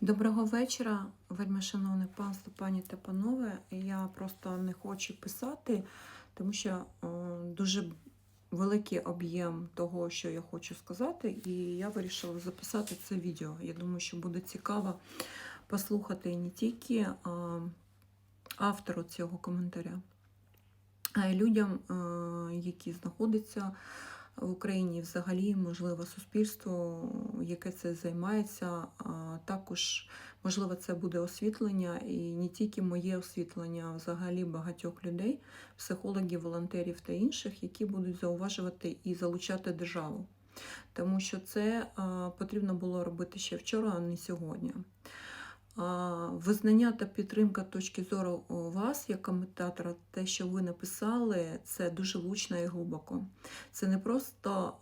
Доброго вечора, вельми шановне панство, пані та панове. Я просто не хочу писати, тому що дуже великий об'єм того, що я хочу сказати, і я вирішила записати це відео. Я думаю, що буде цікаво послухати не тільки автору цього коментаря, а й людям, е, які знаходяться в Україні, взагалі, можливо, суспільство, яке це займається. Також, можливо, це буде освітлення, і не тільки моє освітлення, а взагалі багатьох людей, психологів, волонтерів та інших, які будуть зауважувати і залучати державу. Тому що це потрібно було робити ще вчора, а не сьогодні. Визнання та підтримка точки зору вас, як коментатора, те, що ви написали, це дуже влучно і глибоко. Це не просто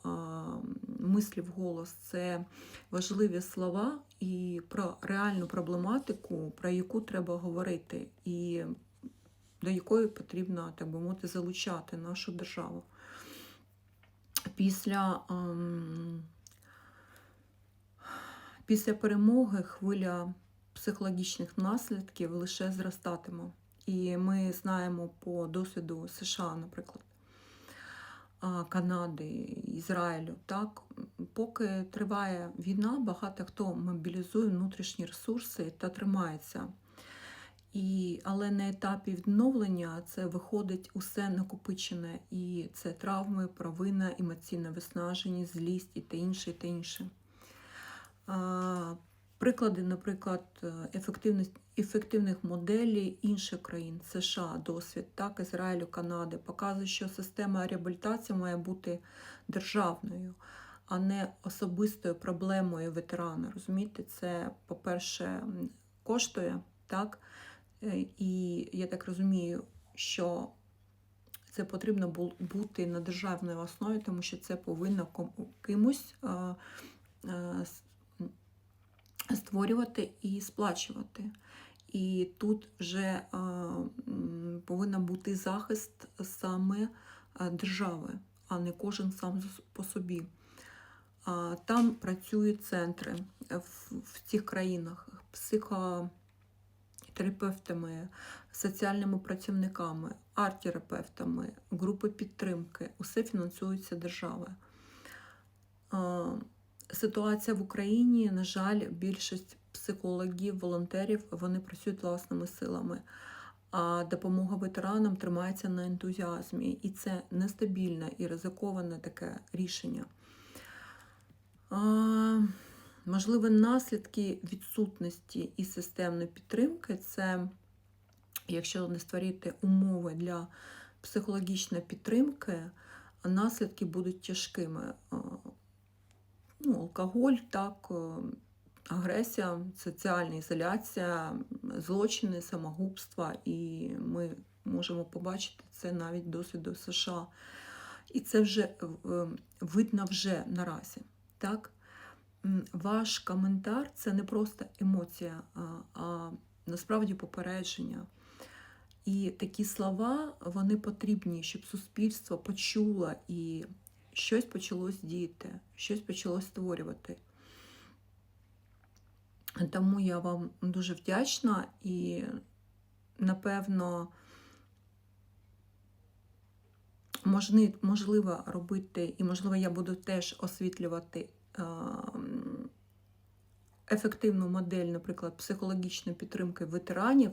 мислі в голос, це важливі слова і про реальну проблематику, про яку треба говорити, і до якої потрібно, так би мовити, залучати нашу державу. Після, ем, після перемоги хвиля психологічних наслідків лише зростатиме. І ми знаємо по досвіду США, наприклад, Канади, Ізраїлю. Так, поки триває війна, багато хто мобілізує внутрішні ресурси та тримається. І, Але на етапі відновлення це виходить усе накопичене, і це травми, провина, емоційне виснаження, злість і те інше, і те інше. Приклади, наприклад, ефективність, ефективних моделей інших країн, США, досвід, так, Ізраїлю, Канади, показує, що система реабілітації має бути державною, а не особистою проблемою ветерана. Розумієте, це, по-перше, коштує, так? І я так розумію, що це потрібно бути на державній основі, тому що це повинно кимось створювати і сплачувати. І тут вже повинен бути захист саме держави, а не кожен сам по собі. Там працюють центри в цих країнах психотерапевтами, соціальними працівниками, арт-терапевтами, групи підтримки. Усе фінансується державою. Ситуація в Україні, на жаль, більшість психологів, волонтерів вони працюють власними силами, а допомога ветеранам тримається на ентузіазмі, і це нестабільне і ризиковане таке рішення. А, Можливі наслідки відсутності і системної підтримки це, якщо не створити умови для психологічної підтримки, наслідки будуть тяжкими ну, алкоголь, так, агресія, соціальна ізоляція, злочини, самогубства, і ми можемо побачити це навіть досвіду США. І це вже видно вже наразі. Так? Ваш коментар це не просто емоція, а насправді попередження. І такі слова вони потрібні, щоб суспільство почуло і щось почалось діяти, щось почалось створювати. Тому я вам дуже вдячна і, напевно, можливо робити, і, можливо, я буду теж освітлювати ефективну модель, наприклад, психологічної підтримки ветеранів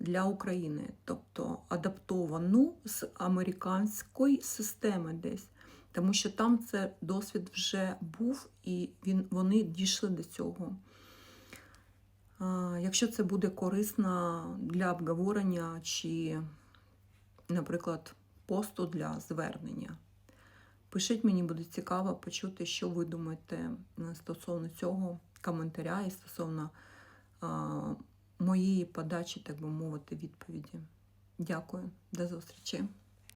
для України, тобто адаптовану з американської системи десь. Тому що там це досвід вже був, і він, вони дійшли до цього. Якщо це буде корисно для обговорення чи, наприклад, посту для звернення, пишіть мені, буде цікаво почути, що ви думаєте стосовно цього коментаря і стосовно моєї подачі, так би мовити, відповіді. Дякую, до зустрічі!